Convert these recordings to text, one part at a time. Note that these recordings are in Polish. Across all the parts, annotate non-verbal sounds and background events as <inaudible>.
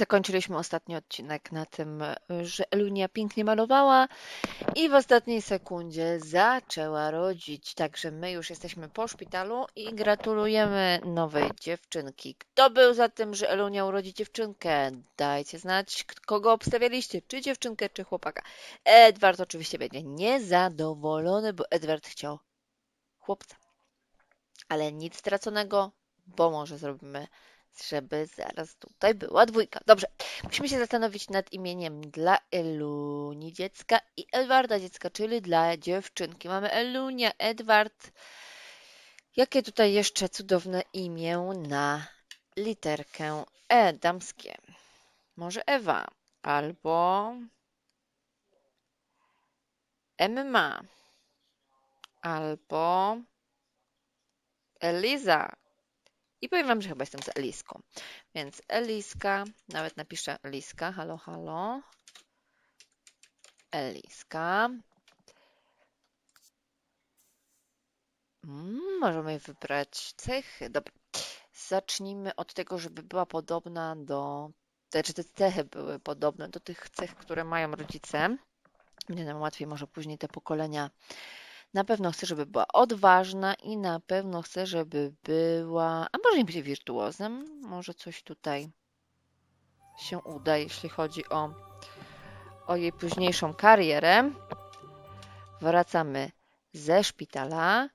Zakończyliśmy ostatni odcinek na tym, że Elunia pięknie malowała i w ostatniej sekundzie zaczęła rodzić. Także my już jesteśmy po szpitalu i gratulujemy nowej dziewczynki. Kto był za tym, że Elunia urodzi dziewczynkę? Dajcie znać, kogo obstawialiście, czy dziewczynkę, czy chłopaka. Edward oczywiście będzie niezadowolony, bo Edward chciał chłopca. Ale nic straconego, bo może zrobimy żeby zaraz tutaj była dwójka. Dobrze, musimy się zastanowić nad imieniem dla Eluni dziecka i Edwarda dziecka, czyli dla dziewczynki. Mamy Elunia, Edward. Jakie tutaj jeszcze cudowne imię na literkę E damskie? Może Ewa albo Emma albo Eliza. I powiem Wam, że chyba jestem z Eliską. Więc Eliska, nawet napiszę Eliska, halo, halo. Eliska. Mm, możemy wybrać cechy. Dobra. Zacznijmy od tego, żeby była podobna do. Znaczy, te cechy były podobne do tych cech, które mają rodzice. Będzie nam łatwiej może później te pokolenia na pewno chcę, żeby była odważna i na pewno chcę, żeby była, a może nie będzie wirtuozem, może coś tutaj się uda, jeśli chodzi o, o jej późniejszą karierę. Wracamy ze szpitala.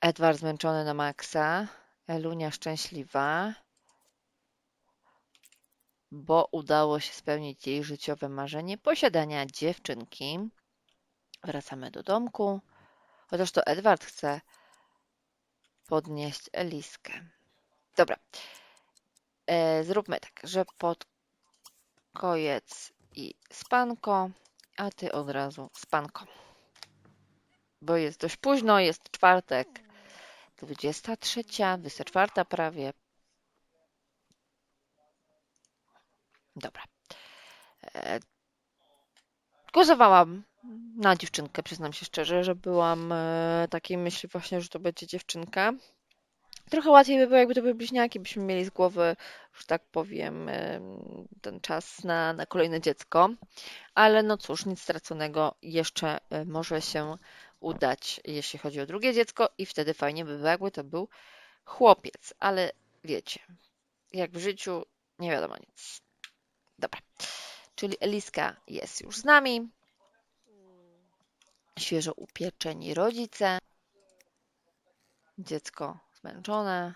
Edward zmęczony na maksa, Elunia szczęśliwa, bo udało się spełnić jej życiowe marzenie posiadania dziewczynki. Wracamy do domku. Chociaż to Edward chce podnieść Eliskę. Dobra. E, zróbmy tak, że pod kojec i spanko, a ty od razu spanko. Bo jest dość późno, jest czwartek, 23, 24 prawie. Dobra. E, głosowałam na dziewczynkę, przyznam się szczerze, że byłam e, takiej myśli właśnie, że to będzie dziewczynka. Trochę łatwiej by było, jakby to były bliźniaki, byśmy mieli z głowy, że tak powiem, e, ten czas na, na kolejne dziecko. Ale no cóż, nic straconego jeszcze e, może się udać, jeśli chodzi o drugie dziecko i wtedy fajnie by było, jakby to był chłopiec. Ale wiecie, jak w życiu nie wiadomo nic. Dobra. Czyli Eliska jest już z nami świeżo upieczeni rodzice, dziecko zmęczone.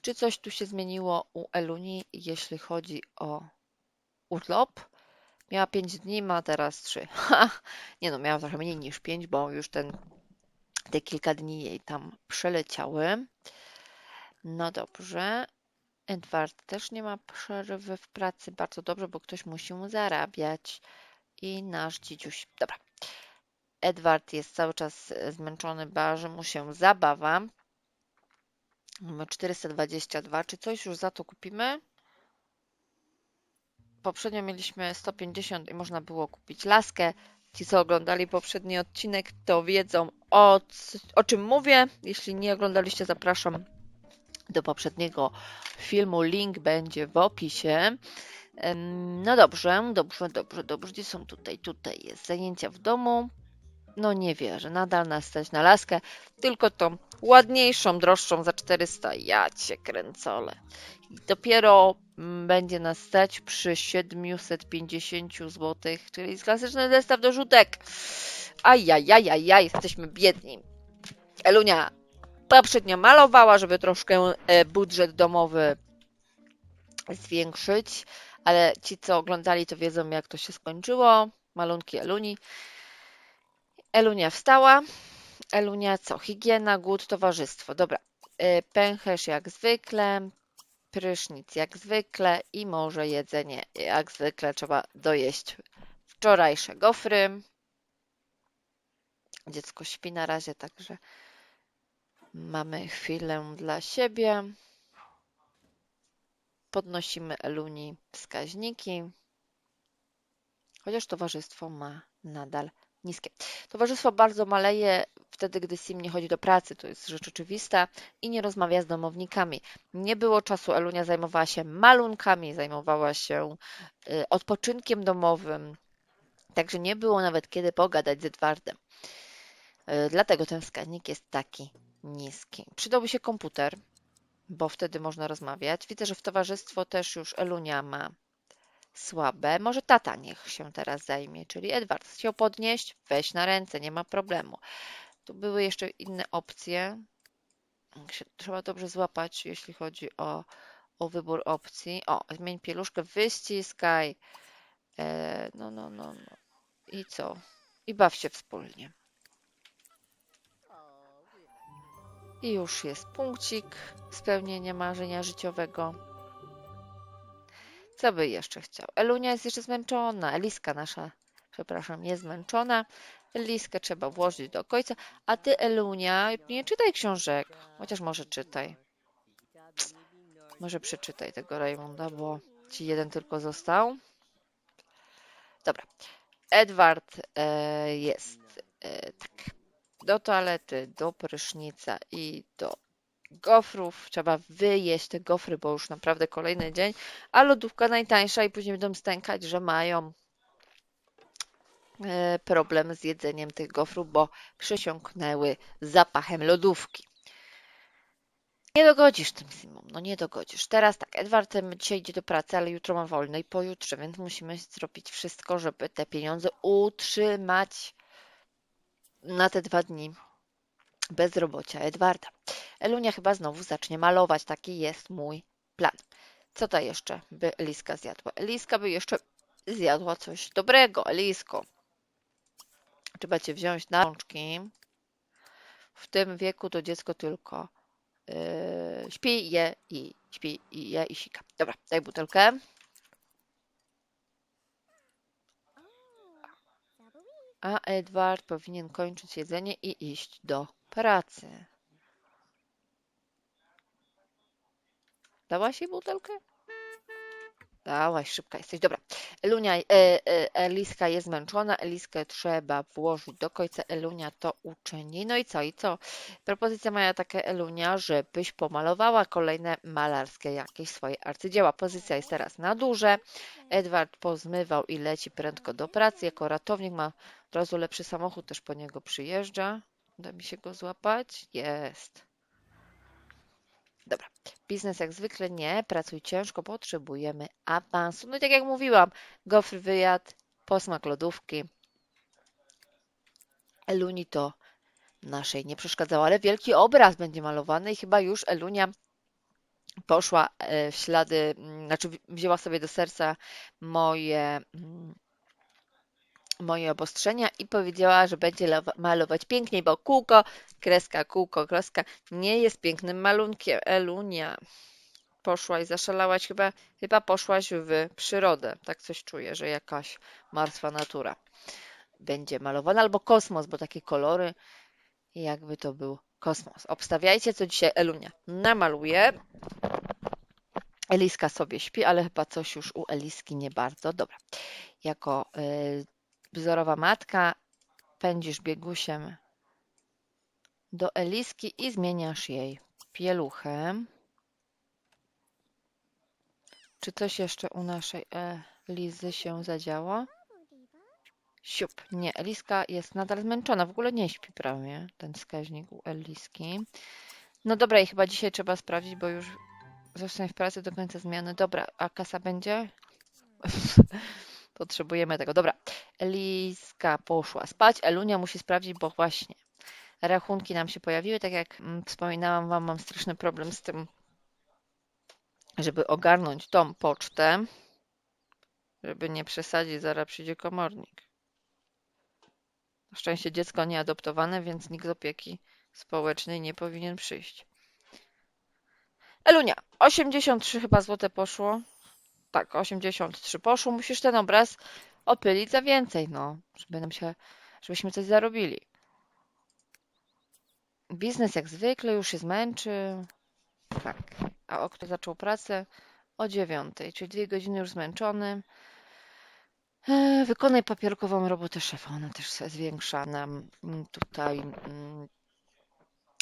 Czy coś tu się zmieniło u Eluni, jeśli chodzi o urlop? Miała 5 dni, ma teraz 3. <laughs> Nie no, miała trochę mniej niż 5, bo już ten, te kilka dni jej tam przeleciały. No dobrze. Edward też nie ma przerwy w pracy. Bardzo dobrze, bo ktoś musi mu zarabiać. I nasz dzidziuś. Dobra. Edward jest cały czas zmęczony, barzy mu się zabawa. Mamy 422. Czy coś już za to kupimy? Poprzednio mieliśmy 150 i można było kupić laskę. Ci, co oglądali poprzedni odcinek, to wiedzą o, o czym mówię. Jeśli nie oglądaliście, zapraszam do poprzedniego filmu. Link będzie w opisie. No dobrze, dobrze, dobrze, dobrze. Gdzie są tutaj? Tutaj jest zajęcia w domu no nie wierzę, nadal nas stać na laskę, tylko tą ładniejszą, droższą za 400. Ja cię kręcole. I dopiero mm, będzie nas stać przy 750 zł, czyli jest klasyczny zestaw do rzutek. Ajajajajaj, jesteśmy biedni. Elunia poprzednio malowała, żeby troszkę e, budżet domowy zwiększyć, ale ci, co oglądali, to wiedzą, jak to się skończyło. Malunki Eluni. Elunia wstała. Elunia co? Higiena, głód, towarzystwo. Dobra. Y, pęcherz jak zwykle, prysznic jak zwykle i może jedzenie jak zwykle trzeba dojeść wczorajsze gofry. Dziecko śpi na razie, także mamy chwilę dla siebie. Podnosimy Eluni wskaźniki, chociaż towarzystwo ma nadal niskie. Towarzystwo bardzo maleje wtedy, gdy Sim nie chodzi do pracy, to jest rzecz oczywista, i nie rozmawia z domownikami. Nie było czasu, Elunia zajmowała się malunkami, zajmowała się y, odpoczynkiem domowym, także nie było nawet kiedy pogadać z Edwardem. Y, Dlatego ten wskaźnik jest taki niski. Przydałby się komputer, bo wtedy można rozmawiać. Widzę, że w towarzystwo też już Elunia ma słabe. Może tata niech się teraz zajmie, czyli Edward chciał podnieść, weź na ręce, nie ma problemu. Tu były jeszcze inne opcje. Trzeba dobrze złapać, jeśli chodzi o, o wybór opcji. O, zmień pieluszkę, wyściskaj. E, no, no, no, no. I co? I baw się wspólnie. I już jest punkcik spełnienia marzenia życiowego. Co by jeszcze chciał? Elunia jest jeszcze zmęczona. Eliska nasza, przepraszam, jest zmęczona. Eliskę trzeba włożyć do końca. A ty, Elunia, nie czytaj książek. Chociaż może czytaj. Może przeczytaj tego Rajmunda, bo ci jeden tylko został. Dobra. Edward e, jest e, tak. Do toalety, do prysznica i do gofrów. Trzeba wyjeść te gofry, bo już naprawdę kolejny dzień. A lodówka najtańsza i później będą stękać, że mają e, problem z jedzeniem tych gofrów, bo przysiąknęły zapachem lodówki. Nie dogodzisz tym Simom, no nie dogodzisz. Teraz tak, Edward dzisiaj idzie do pracy, ale jutro ma wolne i pojutrze, więc musimy zrobić wszystko, żeby te pieniądze utrzymać na te dwa dni bezrobocia Edwarda. Elunia chyba znowu zacznie malować, taki jest mój plan. Co to jeszcze by Eliska zjadła? Eliska by jeszcze zjadła coś dobrego. Elisko, trzeba cię wziąć na rączki. W tym wieku to dziecko tylko yy, śpi, je i śpi i je i sika. Dobra, daj butelkę. A Edward powinien kończyć jedzenie i iść do pracy. Dałaś jej butelkę? Dałaś, szybka jesteś. Dobra. Elunia, e, e, Eliska jest zmęczona. Eliskę trzeba włożyć do końca. Elunia to uczyni. No i co? I co? Propozycja moja taka, Elunia, żebyś pomalowała kolejne malarskie jakieś swoje arcydzieła. Pozycja jest teraz na duże. Edward pozmywał i leci prędko do pracy. Jako ratownik ma od razu lepszy samochód, też po niego przyjeżdża. Da mi się go złapać? Jest. Dobra. Biznes jak zwykle nie. Pracuj ciężko, potrzebujemy awansu. No i tak jak mówiłam, gofry wyjadł, posmak lodówki. Eluni to naszej nie przeszkadzało, ale wielki obraz będzie malowany i chyba już Elunia poszła e, w ślady, mm, znaczy wzięła sobie do serca moje mm, moje obostrzenia i powiedziała, że będzie malować piękniej, bo kółko, kreska, kółko, kreska nie jest pięknym malunkiem. Elunia, poszłaś, zaszalałaś, chyba, chyba poszłaś w przyrodę. Tak coś czuję, że jakaś martwa natura będzie malowana, albo kosmos, bo takie kolory, jakby to był kosmos. Obstawiajcie, co dzisiaj Elunia namaluje. Eliska sobie śpi, ale chyba coś już u Eliski nie bardzo. Dobra. Jako y, wzorowa matka pędzisz biegusiem do Eliski i zmieniasz jej pieluchę. Czy coś jeszcze u naszej Elizy się zadziało? Siup. Nie, Eliska jest nadal zmęczona. W ogóle nie śpi prawie ten wskaźnik u Eliski. No dobra, i chyba dzisiaj trzeba sprawdzić, bo już zostań w pracy do końca zmiany. Dobra, a kasa będzie? <laughs> Potrzebujemy tego. Dobra, Eliska poszła spać. Elunia musi sprawdzić, bo właśnie rachunki nam się pojawiły. Tak jak mm, wspominałam Wam, mam straszny problem z tym, żeby ogarnąć tą pocztę, żeby nie przesadzić, zaraz przyjdzie komornik. Na szczęście dziecko nieadoptowane, więc nikt z opieki społecznej nie powinien przyjść. Elunia, 83 chyba złote poszło. Tak, 83 poszło. Musisz ten obraz opylić za więcej, no, żeby nam się, żebyśmy coś zarobili. Biznes jak zwykle już się zmęczy. Tak. A o kto zaczął pracę? O dziewiątej, czyli dwie godziny już zmęczony. E, Wykonaj papierkową robotę szefa. Ona też zwiększa nam mm, tutaj mm,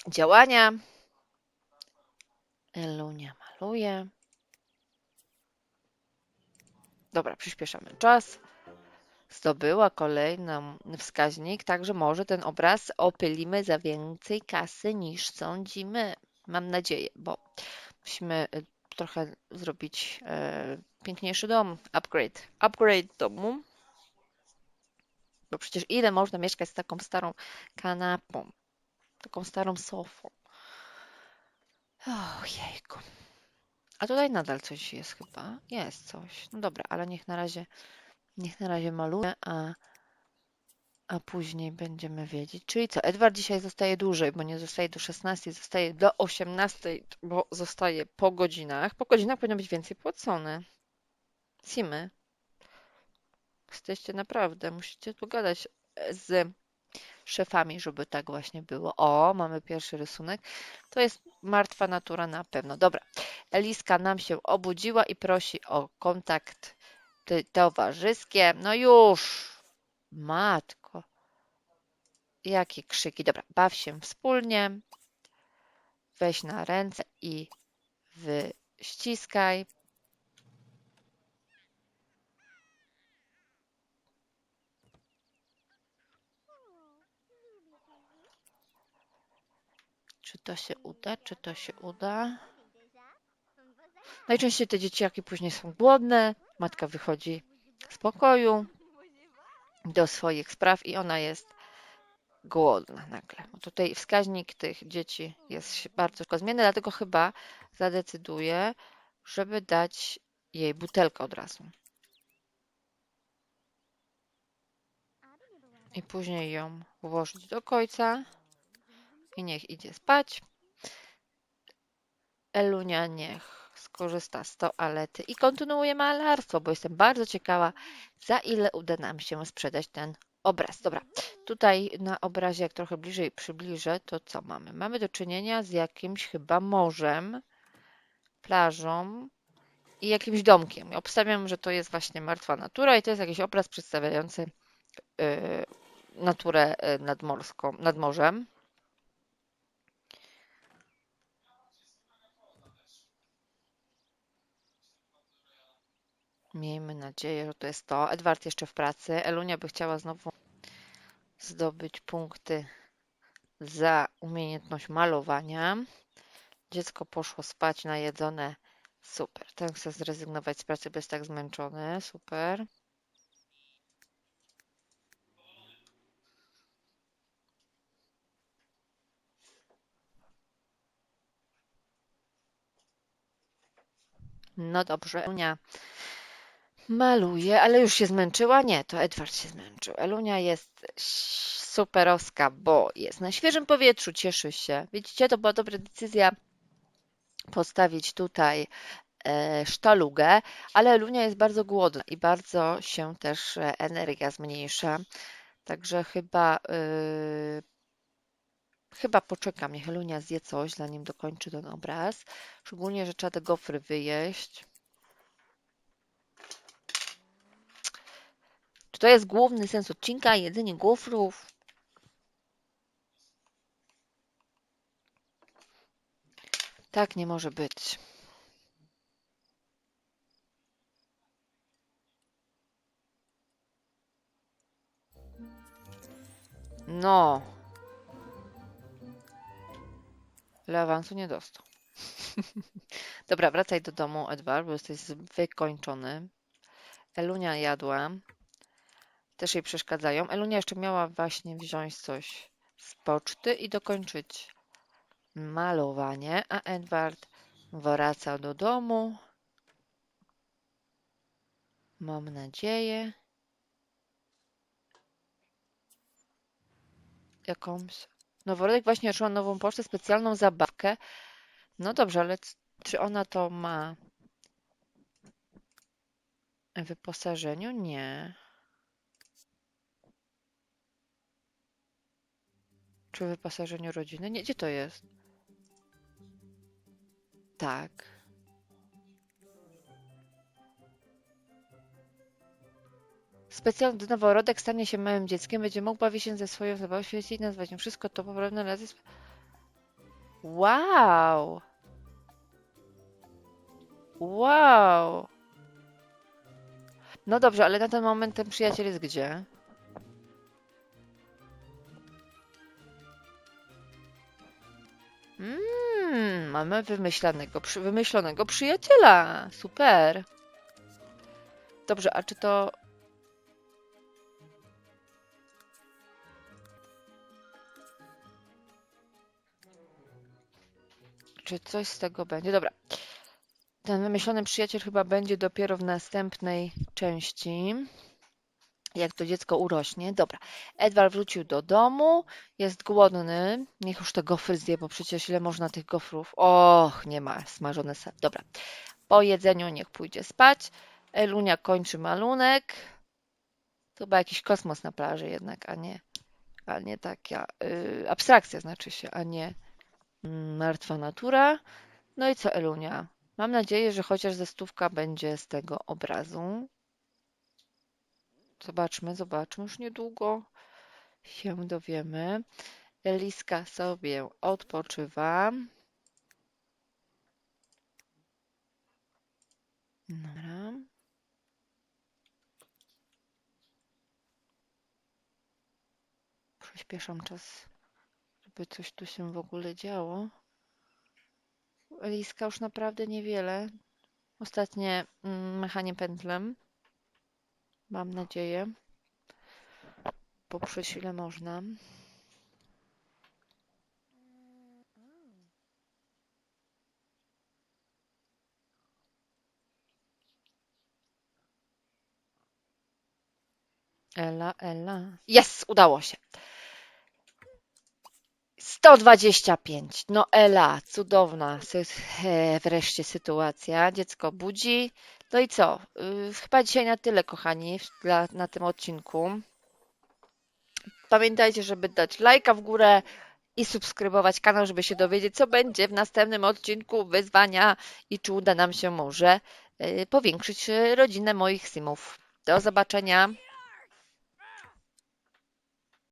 działania. Elunia maluje. Dobra, przyspieszamy czas. Zdobyła kolejny wskaźnik, także może ten obraz opylimy za więcej kasy niż sądzimy. Mam nadzieję, bo musimy y, trochę zrobić e, piękniejszy dom. Upgrade. Upgrade domu. Bo przecież ile można mieszkać z taką starą kanapą, taką starą sofą. Ojejku. A tutaj nadal coś jest chyba. Jest coś. No dobra, ale niech na razie, niech na razie maluje, a, a później będziemy wiedzieć. Czyli co, Edward dzisiaj zostaje dłużej, bo nie zostaje do 16, zostaje do 18, bo zostaje po godzinach. Po godzinach powinno być więcej płacone. Simy. Jesteście naprawdę, musicie pogadać z szefami, żeby tak właśnie było. O, mamy pierwszy rysunek. To jest martwa natura na pewno. Dobra, Eliska nam się obudziła i prosi o kontakt towarzyskie. No już, matko. Jakie krzyki. Dobra, baw się wspólnie. Weź na ręce i wyściskaj. Czy to się uda? Czy to się uda? Najczęściej te dzieciaki później są głodne. Matka wychodzi z pokoju do swoich spraw i ona jest głodna nagle. Bo Tutaj wskaźnik tych dzieci jest bardzo szybko zmienny, dlatego chyba zadecyduje, żeby dać jej butelkę od razu. I później ją włożyć do końca i niech idzie spać. Elunia niech skorzysta z toalety i kontynuuje malarstwo, bo jestem bardzo ciekawa, za ile uda nam się sprzedać ten obraz. Dobra, tutaj na obrazie, jak trochę bliżej przybliżę, to co mamy? Mamy do czynienia z jakimś chyba morzem, plażą i jakimś domkiem. Obstawiam, że to jest właśnie martwa natura i to jest jakiś obraz przedstawiający y, naturę y, nadmorską, nad morzem. Miejmy nadzieję, że to jest to. Edward jeszcze w pracy. Elunia by chciała znowu zdobyć punkty za umiejętność malowania. Dziecko poszło spać najedzone. Super. Ten chce zrezygnować z pracy, bo jest tak zmęczony. Super. No dobrze, Elunia maluje, ale już się zmęczyła? Nie, to Edward się zmęczył. Elunia jest superowska, bo jest na świeżym powietrzu, cieszy się. Widzicie, to była dobra decyzja postawić tutaj e, sztalugę, ale Elunia jest bardzo głodna i bardzo się też e, energia zmniejsza. Także chyba, yy, chyba poczekam, niech Elunia zje coś, zanim dokończy ten obraz. Szczególnie, że trzeba te gofry wyjeść. Czy to jest główny sens odcinka? Jedzenie gofrów? Tak nie może być. No. Ale awansu nie dostał. <laughs> Dobra, wracaj do domu, Edward, bo jesteś wykończony. Elunia jadła. Też jej przeszkadzają. Elunia jeszcze miała właśnie wziąć coś z poczty i dokończyć malowanie, a Edward wraca do domu. Mam nadzieję. Jakąś. Noworodek właśnie otrzymał nową pocztę, specjalną zabawkę. No dobrze, ale czy ona to ma w wyposażeniu? Nie. Czy w wyposażeniu rodziny? Nie, gdzie to jest? Tak. Specjalnie gdy noworodek stanie się małym dzieckiem, będzie mógł bawić się ze swoją zabawą, świecić, nazwać ją wszystko to poprawne razy. Wow! Wow! No dobrze, ale na ten moment ten przyjaciel jest gdzie? Mmm, mamy wymyślanego, przy, wymyślonego przyjaciela. Super. Dobrze, a czy to... Czy coś z tego będzie? Dobra. Ten wymyślony przyjaciel chyba będzie dopiero w następnej części. Jak to dziecko urośnie. Dobra. Edward wrócił do domu. Jest głodny. Niech już te gofry zje, bo przecież ile można tych gofrów. Och, nie ma. Smażone. Dobra. Po jedzeniu niech pójdzie spać. Elunia kończy malunek. To chyba jakiś kosmos na plaży jednak, a nie, a nie taka yy, abstrakcja znaczy się, a nie mm, martwa natura. No i co Elunia? Mam nadzieję, że chociaż ze stówka będzie z tego obrazu. Zobaczmy, zobaczmy, już niedługo się dowiemy. Eliska sobie odpoczywa. Dobra. Przyspieszam czas, żeby coś tu się w ogóle działo. Eliska już naprawdę niewiele. Ostatnie mm, machanie pętlem. Mam nadzieję. Poprzeć ile można. Ela, Ela. Jest, udało się. 125. No Ela, cudowna wreszcie sytuacja. Dziecko budzi. No i co? Y, Chyba dzisiaj na tyle, kochani, na tym odcinku. Pamiętajcie, żeby dać lajka w górę i subskrybować kanał, żeby się dowiedzieć, co będzie w następnym odcinku wyzwania i czy uda nam się może y, powiększyć y, rodzinę moich simów. Do zobaczenia.